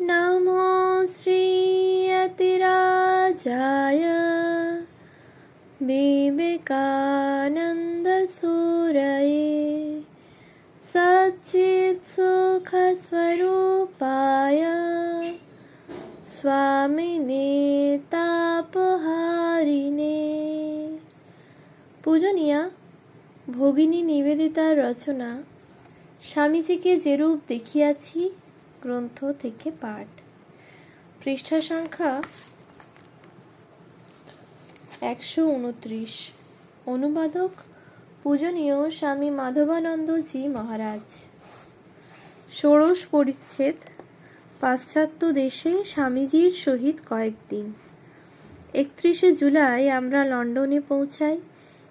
नमो श्रीयतिराजाय विवेकानन्दसूरये सच्चित्सुखस्वरूपाय স্বামিনে তাপহারিণে পূজনীয়া ভগিনী নিবেদিতার রচনা স্বামীজিকে যেরূপ দেখিয়াছি গ্রন্থ থেকে পাঠ। পৃষ্ঠা সংখ্যা একশো উনত্রিশ। অনুবাদক পূজনীয় স্বামী মাধবানন্দজি মহারাজ। ষোড়শ পরিচ্ছেদ, পাশ্চাত্য দেশে স্বামীজির সহিত কয়েকদিন। একত্রিশে জুলাই আমরা লন্ডনে পৌঁছাই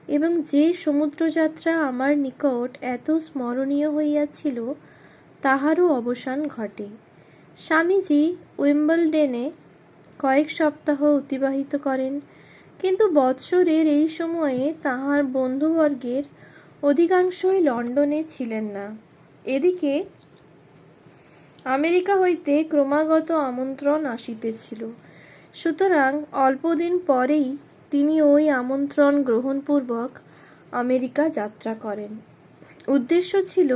এবং যে সমুদ্রযাত্রা আমার নিকট এত স্মরণীয় হইয়াছিল তাহারও অবসান ঘটে। স্বামীজি উইম্বলডেনে কয়েক সপ্তাহ অতিবাহিত করেন, কিন্তু বৎসরের এই সময়ে তাহার বন্ধুবর্গের অধিকাংশই লন্ডনে ছিলেন না। এদিকে আমেরিকা হইতে ক্রমাগত আমন্ত্রণ আসিতেছিল। সুতরাং অল্পদিন পরেই তিনি ওই আমন্ত্রণ গ্রহণপূর্বক আমেরিকা যাত্রা করেন। উদ্দেশ্য ছিল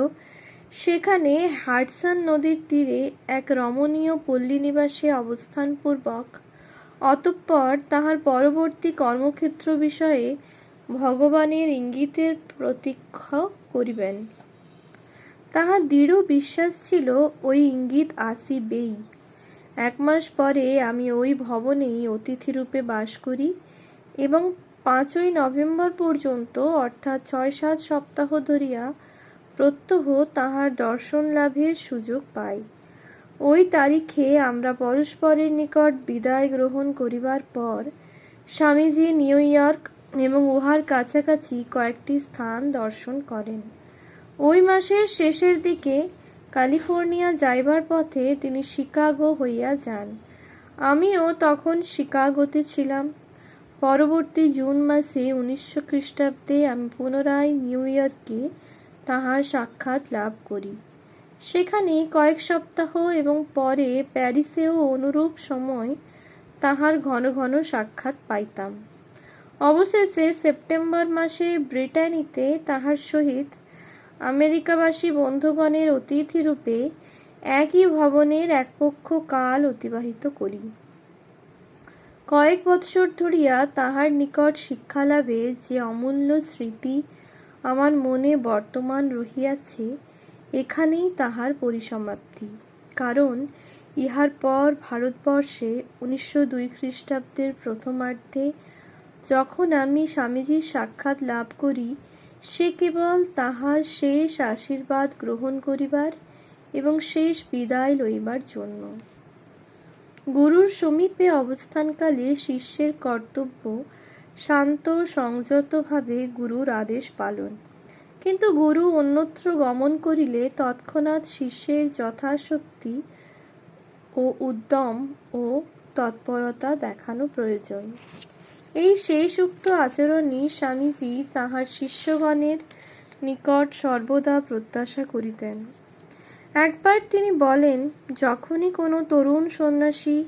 সেখানে হাডসন নদীর তীরে এক রমণীয় পল্লী নিবাসে অবস্থানপূর্বক, অতঃপর তাহার পরবর্তী কর্মক্ষেত্র বিষয়ে ভগবানের ইঙ্গিতের প্রতীক্ষা করিবেন। তাহার দৃঢ় বিশ্বাস ছিল, ওই ইঙ্গিত আসিবেই। এক মাস পরে আমি ওই ভবনেই অতিথিরূপে বাস করি এবং পাঁচই নভেম্বর পর্যন্ত, অর্থাৎ ছয় সাত সপ্তাহ ধরিয়া প্রত্যহ তাহার দর্শন লাভের সুযোগ পাই। ওই তারিখে আমরা পরস্পরের নিকট বিদায় গ্রহণ করিবার পর স্বামীজি নিউ ইয়র্ক এবং উহার কাছাকাছি কয়েকটি স্থান দর্শন করেন। ওই মাসের শেষের দিকে ক্যালিফোর্নিয়া যাইবার পথে তিনি শিকাগো হইয়া যান। আমিও তখন শিকাগোতে ছিলাম। পরবর্তী জুন মাসে উনিশশো খ্রিস্টাব্দে আমি পুনরায় নিউ ইয়র্কে তাহার সাক্ষাৎ লাভ করি। সেখানে কয়েক সপ্তাহ এবং পরে প্যারিসেও অনুরূপ সময় তাহার ঘন ঘন সাক্ষাৎ পাইতাম। অবশেষে সেপ্টেম্বর মাসে ব্রিটানিতে তাহার সহিত আমেরিকাবাসী বন্ধুগণের অতিথিরূপে একই ভবনের এক পক্ষ কাল অতিবাহিত করি। কয়েক বৎসর ধরিয়া তাহার নিকট শিক্ষালাভে যে অমূল্য স্মৃতি আমার মনে বর্তমান রহিয়াছে, এখানেই তাহার পরিসমাপ্তি। কারণ ইহার পর ভারতবর্ষে উনিশশো দুই খ্রিস্টাব্দের প্রথমার্ধে যখন আমি স্বামীজির সাক্ষাৎ লাভ করি, সে কেবল তাহার শেষ আশীর্বাদ গ্রহণ করিবার এবং শেষ বিদায় লইবার জন্য। গুরুর সমীপে অবস্থানকালে শিষ্যের কর্তব্য শান্ত, সংযতভাবে গুরুর আদেশ পালন। কিন্তু গুরু অন্যত্র গমন করিলে তৎক্ষণাৎ শিষ্যের যথাশক্তি ও উদ্যম ও তৎপরতা দেখানো প্রয়োজন। এই শেষ উক্ত আচরণই স্বামীজি তাহার শিষ্যগণের নিকট সর্বদা প্রত্যাশা করিতেন। একবার তিনি বলেন, যখনই কোনো তরুণ সন্ন্যাসী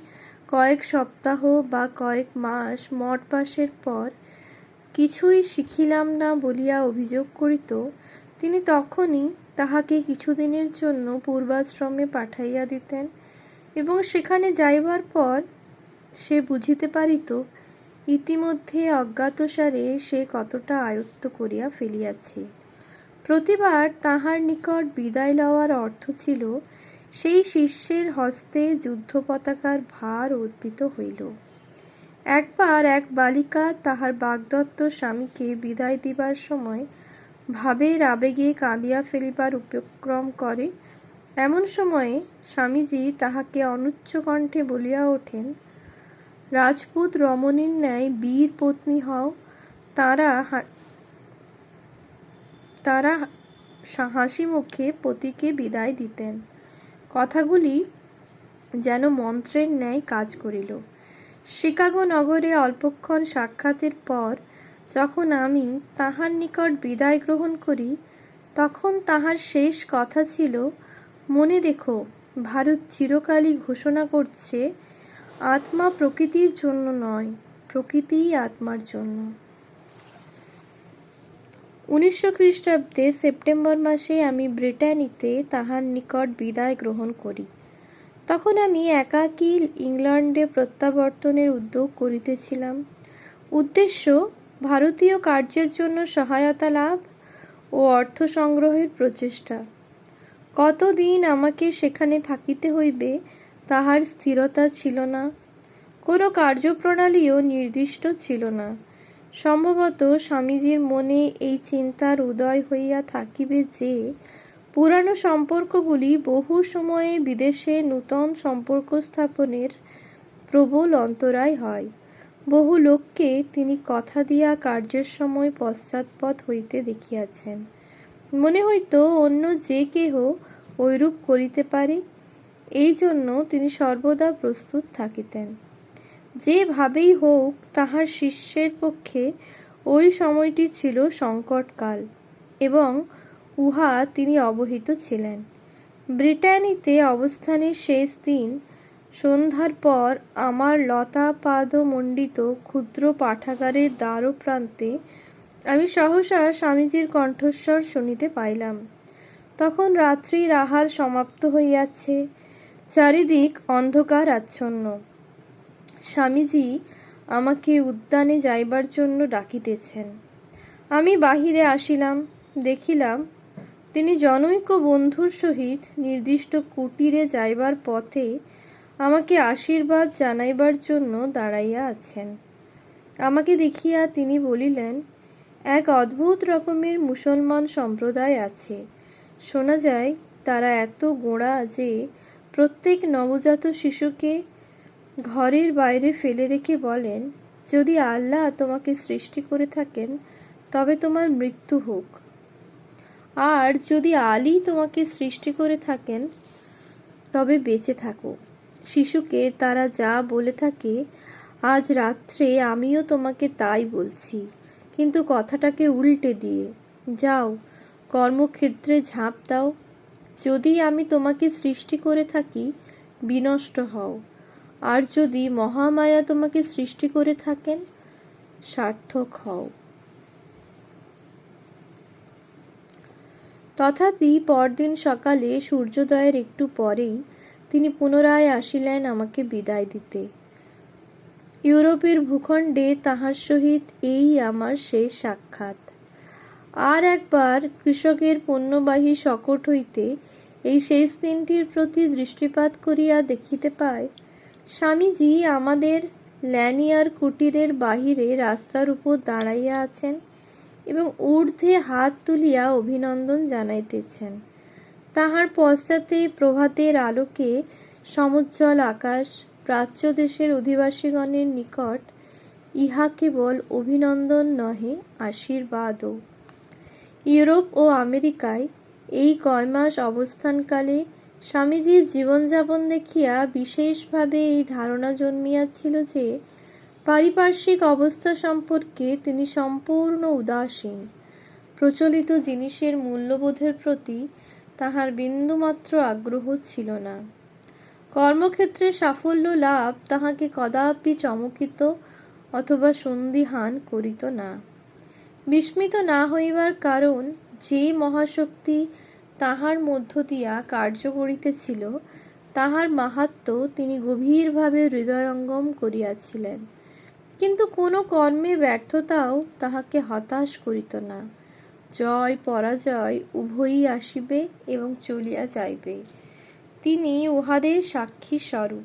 কয়েক সপ্তাহ বা কয়েক মাস মঠ পাশের পর কিছুই শিখিলাম না বলিয়া অভিযোগ করিত, তিনি তখনই তাহাকে কিছুদিনের জন্য পূর্বাশ্রমে পাঠাইয়া দিতেন এবং সেখানে যাইবার পর সে বুঝিতে পারিত, ইতিমধ্যে অজ্ঞাতসারে সে কতটা আয়ত্ত করিয়া ফেলিয়াছে। প্রতিবার তাহার নিকট বিদায় লওয়ার অর্থ ছিল সেই শিষ্যের হস্তে যুদ্ধ পতাকার ভার অর্পিত হইল। একবার এক বালিকা তাহার বাগদত্ত স্বামীকে বিদায় দিবার সময় ভাবের আবেগে কাঁদিয়া ফেলিবার উপক্রম করে। এমন সময়ে স্বামীজি তাহাকে অনুচ্চ কণ্ঠে বলিয়া ওঠেন, রাজপুত রমণীর ন্যায় বীর পত্নী হও, তারা তারা হাসি মুখে পতিকে বিদায় দিতেন। কথাগুলি যেন মন্ত্রের ন্যায় কাজ করিল। শিকাগো নগরে অল্পক্ষণ সাক্ষাতের পর যখন আমি তাহার নিকট বিদায় গ্রহণ করি, তখন তাহার শেষ কথা ছিল, মনে রেখো, ভারত চিরকালই ঘোষণা করছে, আত্মা প্রকৃতির জন্য নয়, প্রকৃতিই আত্মার জন্য। উনিশশো খ্রিস্টাব্দে সেপ্টেম্বর মাসে আমি ব্রিটানিতে তাহার নিকট বিদায় গ্রহণ করি। তখন আমি একাকী ইংল্যান্ডে প্রত্যাবর্তনের উদ্যোগ করিতেছিলাম। উদ্দেশ্য, ভারতীয় কার্যের জন্য সহায়তা লাভ ও অর্থ সংগ্রহের প্রচেষ্টা। কতদিন আমাকে সেখানে থাকিতে হইবে, তাহার স্থিরতা ছিল না। কোনো কার্যপ্রণালীও নির্দিষ্ট ছিল না। সম্ভবত স্বামীজির মনে এই চিন্তার উদয় হইয়া থাকিবে যে, পুরানো সম্পর্কগুলি বহু সময়ে বিদেশে নূতন সম্পর্ক স্থাপনের প্রবল অন্তরায় হয়। বহু লোককে তিনি কথা দিয়া কার্যের সময় পশ্চাৎপদ হইতে দেখিয়াছেন। মনে হইত অন্য যে কেহ ঐরূপ করিতে পারে, এই জন্য তিনি সর্বদা প্রস্তুত থাকিতেন। যেভাবেই হোক, তাহার শিষ্যের পক্ষে ওই সময়টি ছিল সংকটকাল এবং উহা তিনি অবহিত ছিলেন। ব্রিটানিতে অবস্থানের শেষ দিন, সন্ধ্যার পর আমার লতা পাদমণ্ডিত ক্ষুদ্র পাঠাগারের দ্বার প্রান্তে আমি সহসা স্বামীজির কণ্ঠস্বর শুনিতে পাইলাম। তখন রাত্রির আহার সমাপ্ত হইয়াছে, চারিদিক অন্ধকার আচ্ছন্ন স্বামীজি আমাকে উদ্যানে যাইবার জন্য ডাকিতেছেন। আমি বাহিরে আসিলাম, দেখিলাম তিনি জনৈক বন্ধুর সহিত নির্দিষ্ট কুটিরে যাইবার পথে আমাকে আশীর্বাদ জানাইবার জন্য দাঁড়াইয়া আছেন। আমাকে দেখিয়া তিনি বলিলেন, এক অদ্ভুত রকমের মুসলমান সম্প্রদায় আছে। শোনা যায় তারা এত গোড়া যে প্রত্যেক নবজাত শিশুকে ঘরের বাইরে ফেলে রেখে বলেন, যদি আল্লাহ তোমাকে সৃষ্টি করে থাকেন, তবে তোমার মৃত্যু হোক। আর যদি আলী তোমাকে সৃষ্টি করে থাকেন, তবে বেঁচে থাকো। শিশুকে তারা যা বলে থাকে, আজ রাত্রে আমিও তোমাকে তাই বলছি। কিন্তু কথাটাকে উল্টে দিয়ে, যাও, কর্মক্ষেত্রে ঝাঁপ দাও। যদি আমি তোমাকে সৃষ্টি করে থাকি, বিনষ্ট হও। আর যদি মহামায়া তোমাকে সৃষ্টি করে থাকেন, সার্থক হও। তথাপি পরদিন সকালে সূর্যোদয়ের একটু পরেই তিনি পুনরায় আসিলেন আমাকে বিদায় দিতে। ইউরোপের ভূখণ্ডে তাহার সহিত এই আমার শেষ সাক্ষাৎ। আর একবার কৃষকের পণ্যবাহী শকট হইতে এই শেষ দিনটির প্রতি দৃষ্টিপাত করিয়া দেখিতে পায় স্বামীজি আমাদের ল্যানিয়ার কুটিরের বাহিরে রাস্তার উপর দাঁড়াইয়া আছেন এবং ঊর্ধ্বে হাত তুলিয়া অভিনন্দন জানাইতেছেন। তাহার পশ্চাতে প্রভাতের আলোকে সমুজ্জ্বল আকাশ, প্রাচ্য দেশের অধিবাসীগণের নিকট ইহা কেবল অভিনন্দন নহে, আশীর্বাদও। ইউরোপ ও আমেরিকায় এই কয় মাস অবস্থানকালে স্বামীজির জীবনযাপন দেখিয়া বিশেষভাবে এই ধারণা জন্মিয়াছিল যে, পারিপার্শ্বিক অবস্থা সম্পর্কে তিনি সম্পূর্ণ উদাসীন। প্রচলিত জিনিসের মূল্যবোধের প্রতি তাহার বিন্দুমাত্র আগ্রহ ছিল না। কর্মক্ষেত্রে সাফল্য লাভ তাহাকে কদাপি চমকিত অথবা সন্দিহান করিত না। বিস্মিত না হইবার কারণ যে মহাশক্তি তাহার মধ্য দিয়া কার্য করিতেছিল, তাহার মাহাত্ম তিনি গভীরভাবে হৃদয়ঙ্গম করিয়াছিলেন। কিন্তু কোনো কর্মে ব্যর্থতাও তাহাকে হতাশ করিত না। জয়, পরাজয় উভয়ই আসিবে এবং চলিয়া যাইবে। তিনি উহাদের সাক্ষী স্বরূপ।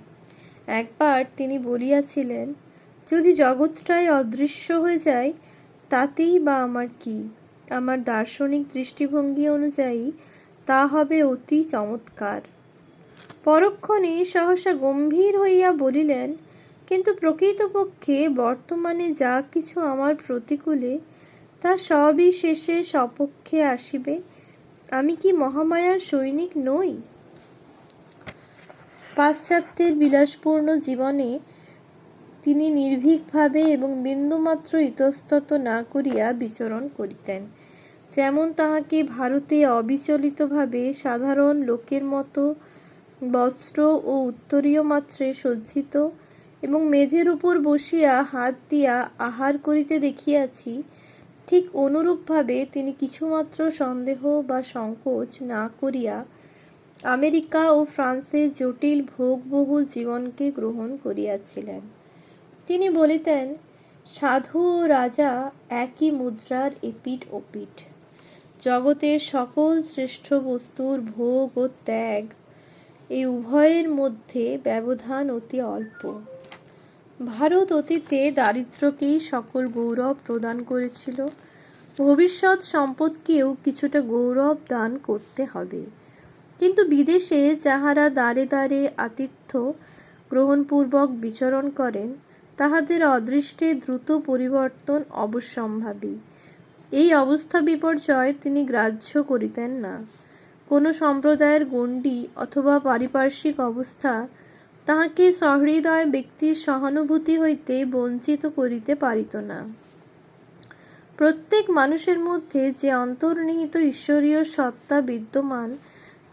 একবার তিনি বলিয়াছিলেন, যদি জগৎটাই অদৃশ্য হয়ে যায়, তাতেই বা আমার কি? আমার দার্শনিক দৃষ্টিভঙ্গি অনুযায়ী তা হবে অতি চমৎকার। পরক্ষণে সহসা গম্ভীর হইয়া বলিলেন, কিন্তু প্রকৃতপক্ষে বর্তমানে যা কিছু আমার প্রতিকূলে, তা সবই শেষে সপক্ষে আসিবে। আমি কি মহামায়ার সৈনিক নই? পাশ্চাত্যের বিলাসপূর্ণ জীবনে তিনি নির্ভীকভাবে এবং বিন্দুমাত্র ইতস্তত না করিয়া বিচরণ করিতেন। যেমন তাহাকে ভারতে অবিচলিতভাবে সাধারণ লোকের মতো বস্ত্র ও উত্তরীয় মাত্রে সজ্জিত এবং মেঝের উপর বসিয়া হাত দিয়া আহার করিতে দেখিয়াছি, ঠিক অনুরূপভাবে তিনি কিছুমাত্র সন্দেহ বা সংকোচ না করিয়া আমেরিকা ও ফ্রান্সের জটিল ভোগবহুল জীবনকে গ্রহণ করিয়াছিলেন। তিনি বলিতেন, সাধু ও রাজা একই মুদ্রার এপিঠ ওপিঠ। জগতের সকল শ্রেষ্ঠ বস্তুর ভোগ ও ত্যাগ। এই উভয়ের মধ্যে ব্যবধান অতি অল্প। ভারত অতীতে দারিদ্র্যকেই সকল গৌরব প্রদান করেছিল। ভবিষ্যৎ সম্পদকেও কিছুটা গৌরব দান করতে হবে। কিন্তু বিদেশে যাহারা দ্বারে দ্বারে আতিথ্য গ্রহণপূর্বক বিচরণ করেন, তাহাদের অদৃষ্টে দ্রুত পরিবর্তন অবশ্যম্ভাবী। এই অবস্থা বিপর্যয় তিনি গ্রাহ্য করিতেন না। কোনো সম্প্রদায়ের গণ্ডি অথবা পারিপার্শ্বিক অবস্থা তাহাকে সহৃদয় ব্যক্তির সহানুভূতি হইতে বঞ্চিত করিতে পারিত না। প্রত্যেক মানুষের মধ্যে যে অন্তর্নিহিত ঈশ্বরীয় সত্তা বিদ্যমান,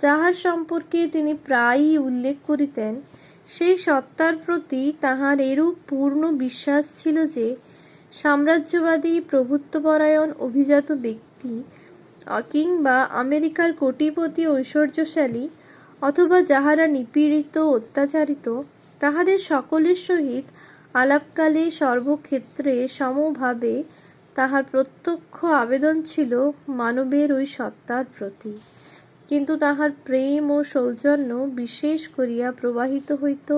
যাহার সম্পর্কে তিনি প্রায়ই উল্লেখ করিতেন, সেই সত্তার প্রতি তাহার এরূপ পূর্ণ বিশ্বাস ছিল যে সাম্রাজ্যবাদী প্রভুত্বপরায়ণ অভিজাত ব্যক্তি কিংবা আমেরিকার কোটিপতি ঐশ্বর্যশালী অথবা যাহারা নিপীড়িত, অত্যাচারিত, তাহাদের সকলের সহিত আলাপকালে সর্বক্ষেত্রে সমভাবে তাহার প্রত্যক্ষ আবেদন ছিল মানবের ওই সত্তার প্রতি। কিন্তু তাহার প্রেম ও সৌজন্য বিশেষ করিয়া প্রবাহিত হইত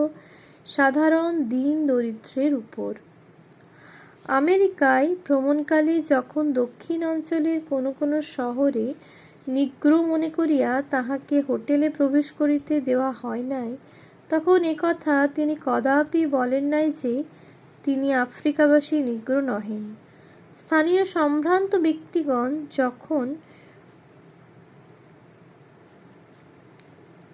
সাধারণ দিন দরিদ্রের উপর। আমেরিকায় ভ্রমণকালে যখন দক্ষিণ অঞ্চলের কোনো কোনো শহরে নিগ্র মনে করিয়া তাহাকে হোটেলে প্রবেশ করিতে দেওয়া হয় নাই, তখন কথা তিনি কদাপি বলেন নাই যে তিনি আফ্রিকাবাসী নিগ্র নহেন। স্থানীয় সম্ভ্রান্ত ব্যক্তিগণ যখন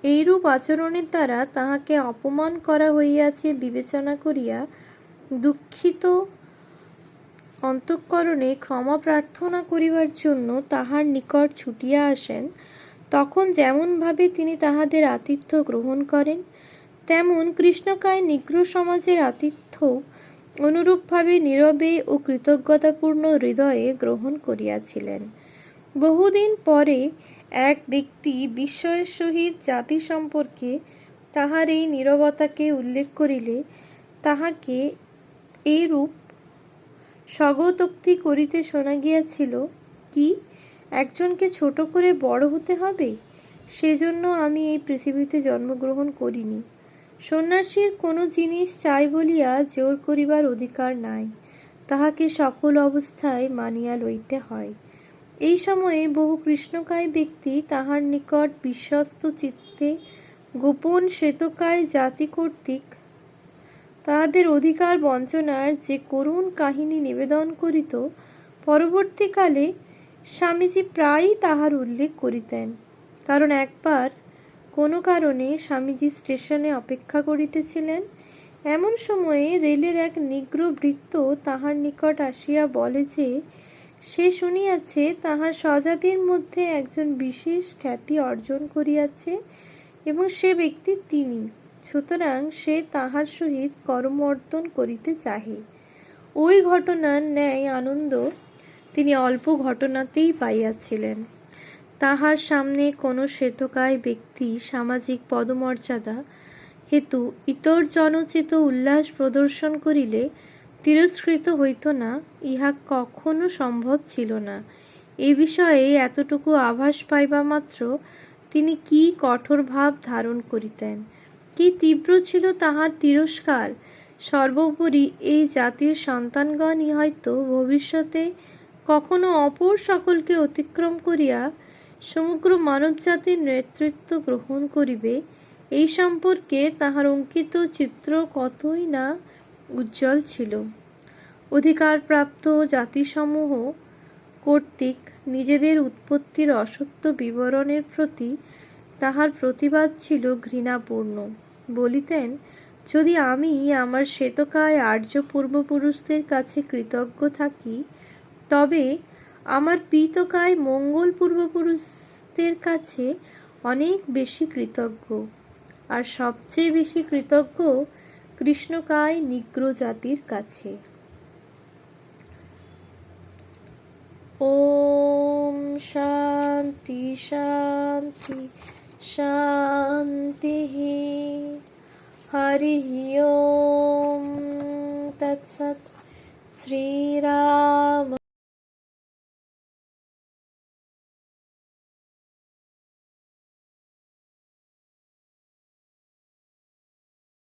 এইরূপ আচরণের দ্বারা তাহাকে অপমান করা হইয়াছে বিবেচনা করিয়া দুঃখিত অন্তঃকরণে ক্ষমা প্রার্থনা করিবার জন্য তাহার নিকট ছুটিয়া আসেন, তখন যেমনভাবে তিনি তাহাদের আতিথ্য গ্রহণ করেন, তেমন কৃষ্ণকায় নিগ্র সমাজের আতিথ্য অনুরূপভাবে নীরবে ও কৃতজ্ঞতাপূর্ণ হৃদয়ে গ্রহণ করিয়াছিলেন। বহুদিন পরে এক ব্যক্তি বিস্ময়ের সহিত জাতি সম্পর্কে তাহার এই নীরবতাকে উল্লেখ করিলে তাহাকে এইরূপ স্বগতোক্তি করিতে শোনা গিয়াছিল, কি, একজনকে ছোট করে বড় হতে হবে? সেজন্য আমি এই পৃথিবীতে জন্মগ্রহণ করিনি। সন্ন্যাসীর কোনো জিনিস চাই বলিয়া জোর করিবার অধিকার নাই। তাহাকে সকল অবস্থায় মানিয়া লইতে হয়। এই সময়ে বহু কৃষ্ণকায় ব্যক্তি তাহার নিকট বিশ্বস্ত চিত্তে গোপন শ্বেতকায় জাতি কর্তৃক তাহাদের অধিকার বঞ্চনার যে করুণ কাহিনী নিবেদন করিত, পরবর্তীকালে স্বামীজি প্রায়ই তাহার উল্লেখ করিতেন। কারণ একবার কোনো কারণে স্বামীজি স্টেশনে অপেক্ষা করিতেছিলেন। এমন সময়ে রেলের এক নিগ্র বৃত্ত তাহার নিকট আসিয়া বলে যে, সে শুনিয়াছে তাহার স্বজাতির মধ্যে একজন বিশেষ খ্যাতি অর্জন করিয়াছে এবং সে ব্যক্তি তিনি। সুতরাং সে তাহার সহিত কর্মর্দন করিতে চাহে। ওই ঘটনার ন্যায় আনন্দ তিনি অল্প ঘটনাতেই পাইয়াছিলেন। তাহার সামনে কোনো শ্বেতকায় ব্যক্তি সামাজিক পদমর্যাদা হেতু ইতর জনচিত উল্লাস প্রদর্শন করিলে তিরস্কৃত হইত না, ইহা কখনো সম্ভব ছিল না। এ বিষয়ে এতটুকু আভাস পাইবা মাত্র তিনি কি কঠোর ভাব ধারণ করিতেন? কি তীব্র ছিল তাহার তিরস্কার? সর্বোপরি এই জাতির সন্তানগণই হয়তো ভবিষ্যতে কখনো অপর সকলকে অতিক্রম করিয়া সমগ্র মানবজাতির নেতৃত্ব গ্রহণ করিবে। এই সম্পর্কে তাহার অঙ্কিত চিত্র কতই না উজ্জ্বল ছিল। অধিকারপ্রাপ্ত জাতিসমূহ কর্তৃক নিজেদের উৎপত্তির অসত্য বিবরণের প্রতি তাহার প্রতিবাদ ছিল ঘৃণাপূর্ণ। বলিতেন, যদি আমি আমার শ্বেতকায় আর্য পূর্বপুরুষদের কাছে কৃতজ্ঞ থাকি, তবে আমার পীতকায় মঙ্গল পূর্বপুরুষদের কাছে অনেক বেশি কৃতজ্ঞ। আর সবচেয়ে বেশি কৃতজ্ঞ কৃষ্ণকায় নিগ্র জাতির কাছে। ওম শান্তি শান্তি। শান্তি হরি ওম তৎসৎ শ্রীরাম